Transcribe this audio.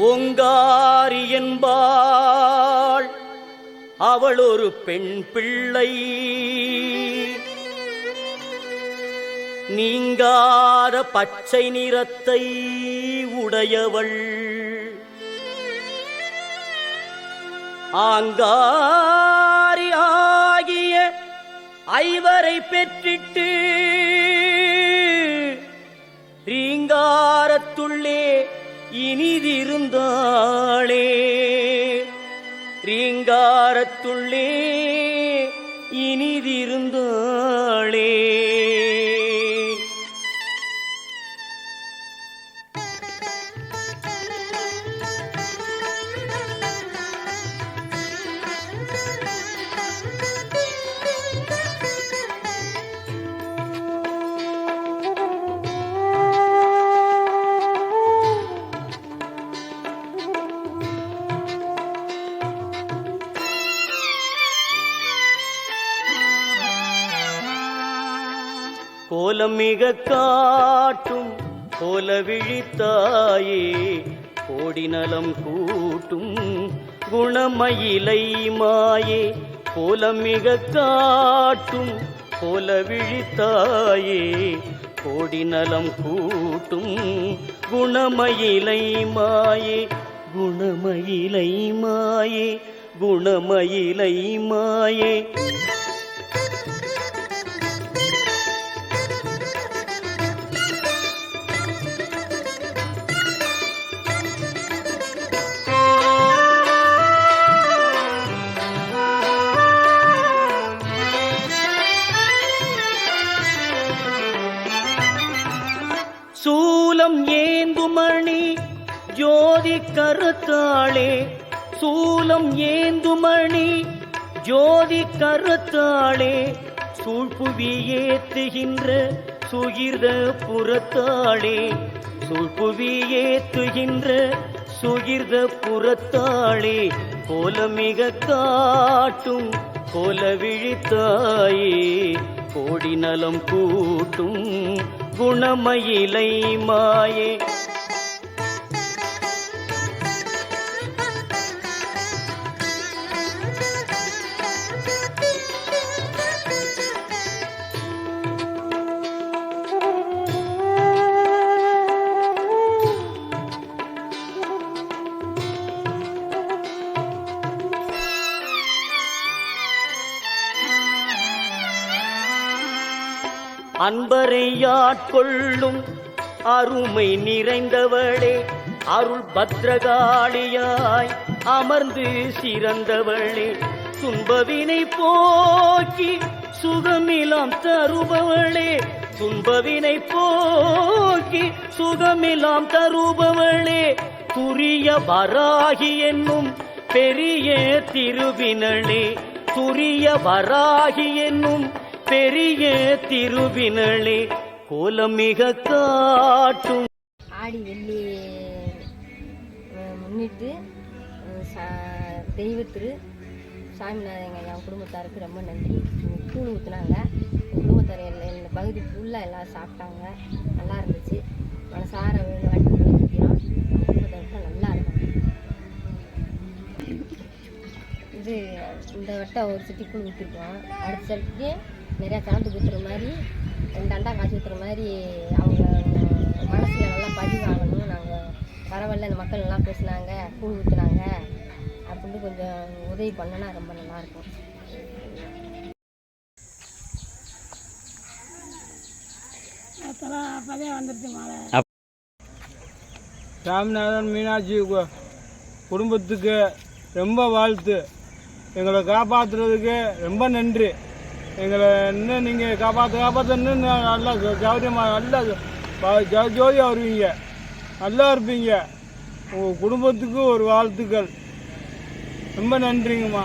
ஓங்காரி என்பாள். அவள் ஒரு பெண் பிள்ளை. நீங்காத பச்சை நிறத்தை உடையவள். ஆங்காரி ஆகிய ஐவரை பெற்றிட்டு இனிதிருந்தாளே. ரீங்காரத்துள்ளே இனிதிருந்தாளே. கோலம் மிக காட்டும் கோல விழித்தாயே கோடி நலம் கூட்டும் குணமயிலை மாயே கோலம் மிக காட்டும் கோல விழித்தாயே கோடி நலம் கூட்டும் குணமயிலை மாயே குணமயிலை மாயே குணமயிலை மாயே. சூலம் ஏந்துமணி ஜோதி கருத்தாளே. சூலம் ஏந்துமணி ஜோதி கருத்தாளே. சூழ்புவி ஏத்துகின்ற சுகிர்த புறத்தாளே. சூழ்புவி ஏத்துகின்ற சுகிர்த புறத்தாளே. கோலமிக காட்டும் கோல விழித்தாயே கோடி நலம் கூட்டும் குணமயிலை மாயே. அன்பரை யாட்கொள்ளும் அருமை நிறைந்தவளே அருள் பத்ரகாளியாய் அமர்ந்து சிறந்தவளே. துன்பவினை போக்கி சுகமிலாம் தருபவளே துன்பவினை போக்கி சுகமிலாம் தருபவளே. துரிய வராகி என்னும் பெரிய திருவினளே துரிய வராகி என்னும் பெரிய திருவினளே கோலமிக காட்டும். ஆடி வெள்ளி முன்னிட்டு அஹ், சா- தெய்வத்திரு சாமிநாதன் என் குடும்பத்தாருக்கு ரொம்ப நன்றி. கூழ் ஊற்றுனாங்க குடும்பத்தார் எல்லாம் எங்கள் பகுதி ஃபுல்லாக எல்லாம் சாப்பிட்டாங்க. நல்லா இருந்துச்சு. மனசார வேணும் வாட்டி நல்லா இருக்கும். இது இந்த வட்டம் ஒரு சிட்டி கூழ் ஊற்றிருக்கோம் அடுத்த சட்டிக்கு நிறையா கலந்து ஊற்றுற மாதிரி ரெண்டு அண்டா காய்ச்சி ஊற்றுற மாதிரி அவங்க மனசில் நல்லா பதிவாகணும். நாங்கள் பரவாயில்ல இந்த மக்கள் நல்லா பேசுனாங்க கூழ் ஊற்றுனாங்க அப்படின்னு கொஞ்சம் உதவி பண்ணனா ரொம்ப நல்லாயிருக்கும் சாமிநாதன் மீனாட்சி கு- குடும்பத்துக்கு ரொம்ப வாழ்த்து. எங்களை காப்பாற்றுறதுக்கு ரொம்ப நன்றி. எங்களை இன்னும் நீங்கள் காப்பாற்ற காப்பாற்ற இன்னும் நல்லா சௌரியமாக நல்லா ஜோதியாக வருவீங்க. நல்லா இருப்பீங்க. உங்கள் குடும்பத்துக்கு ஒரு வாழ்த்துக்கள். ரொம்ப நன்றிங்கம்மா.